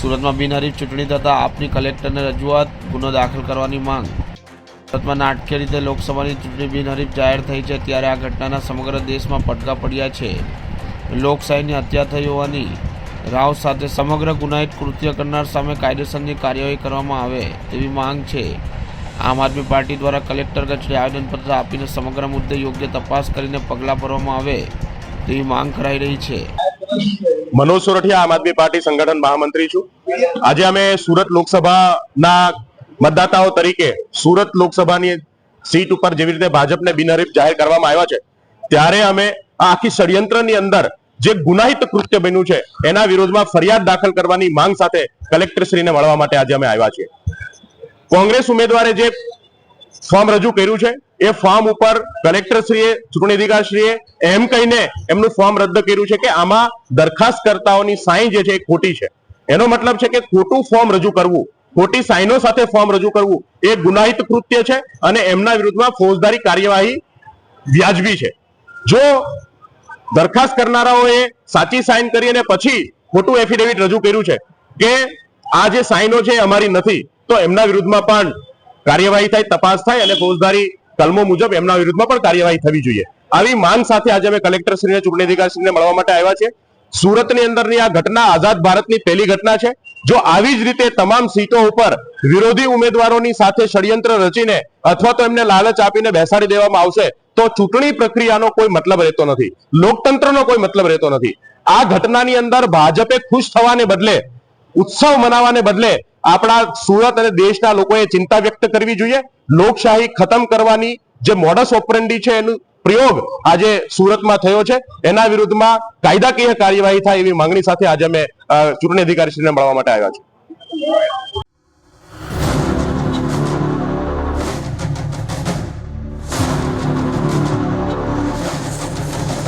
સુરતમાં બિનહરીફ ચૂંટણી થતાં આપની કલેક્ટરને રજૂઆત, ગુનો દાખલ કરવાની માંગ. સુરતમાં નાટકીય રીતે લોકસભાની ચૂંટણી બિનહરીફ જાહેર થઈ છે ત્યારે આ ઘટનાના સમગ્ર દેશમાં પડઘા પડ્યા છે. લોકશાહીની હત્યા થઈ હોવાની રાવ સાથે સમગ્ર ગુનાહિત કૃત્ય કરનાર સામે કાયદેસરની કાર્યવાહી કરવામાં આવે તેવી માંગ છે. આમ આદમી પાર્ટી દ્વારા કલેક્ટર કચેરી આવેદનપત્ર આપીને સમગ્ર મુદ્દે યોગ્ય તપાસ કરીને પગલાં ભરવામાં આવે તેવી માંગ કરાઈ રહી છે. મનોજ સોરઠિયા, આમ આદમી પાર્ટી સંગઠન મહામંત્રી છું. આજે અમે સુરત લોકસભાના મતદાતાઓ તરીકે સુરત લોકસભાની સીટ ઉપર જેવી રીતે ભાજપને બિનહરીફ જાહેર કરવામાં આવ્યા છે, ત્યારે અમે આ આખી ષડયંત્રની અંદર જે ગુનાહિત કૃત્ય બન્યું છે, એના વિરોધમાં ફરિયાદ દાખલ કરવાની માંગ સાથે કલેક્ટરશ્રીને મળવા માટે આજે અમે આવ્યા છીએ. કોંગ્રેસ ઉમેદવારે જે ફોર્મ રજૂ કર્યું છે એ ફોર્મ ઉપર કલેક્ટરશ્રીએ, ચૂંટણી અધિકારીશ્રીએ એમ કહીને એમનું ફોર્મ રદ કર્યું છે કે આમાં દરખાસ્તકર્તાઓની સાઈન જે છે એ ખોટી છે. એનો મતલબ છે કે ખોટું ફોર્મ રજૂ કરવું, ખોટી સાઈનો સાથે ફોર્મ રજૂ કરવું એ ગુનાહિત કૃત્ય છે અને એમના વિરુદ્ધમાં ફોજદારી કાર્યવાહી વ્યાજબી છે. જો દરખાસ્ત કરનારાઓએ સાચી સાઈન કરી અને પછી ખોટું એફિડેવિટ રજૂ કર્યું છે કે આ જે સાઈનો છે અમારી નથી, તો એમના વિરુદ્ધમાં પણ કાર્યવાહી થાય, તપાસ થાય અને ફોજદારી કલમો મુજબ એમના વિરુદ્ધમાં પણ કાર્યવાહી થવી જોઈએ. આવી માંગ સાથે આજે અમે કલેક્ટરશ્રીને, ચૂંટણી અધિકારીશ્રીને મળવા માટે આવ્યા છે. સુરતની અંદરની આ ઘટના આઝાદ ભારતની પહેલી ઘટના છે. જો આવી જ રીતે તમામ સીટો ઉપર વિરોધી ઉમેદવારોની સાથે ષડયંત્ર રચીને અથવા તો એમને લાલચ આપીને બેસાડી દેવામાં આવશે, તો ચૂંટણી પ્રક્રિયાનો કોઈ મતલબ રહેતો નથી. લોકતંત્રનો કોઈ મતલબ રહેતો નથી. આ ઘટનાની અંદર ભાજપે ખુશ થવાને બદલે, ઉત્સવ મનાવવાને બદલે આપણા સુરત અને દેશના લોકોએ ચિંતા વ્યક્ત કરવી જોઈએ. લોકશાહી ખતમ કરવાની જે મોડસ ઓપરેન્ડી છે એનું પ્રયોગ આજે સુરતમાં થયો છે. એના વિરુદ્ધમાં કાયદાકીય કાર્યવાહી થાય એવી માંગણી સાથે આજે અમે ચૂંટણી અધિકારીશ્રીને મળવા માટે આવ્યા છે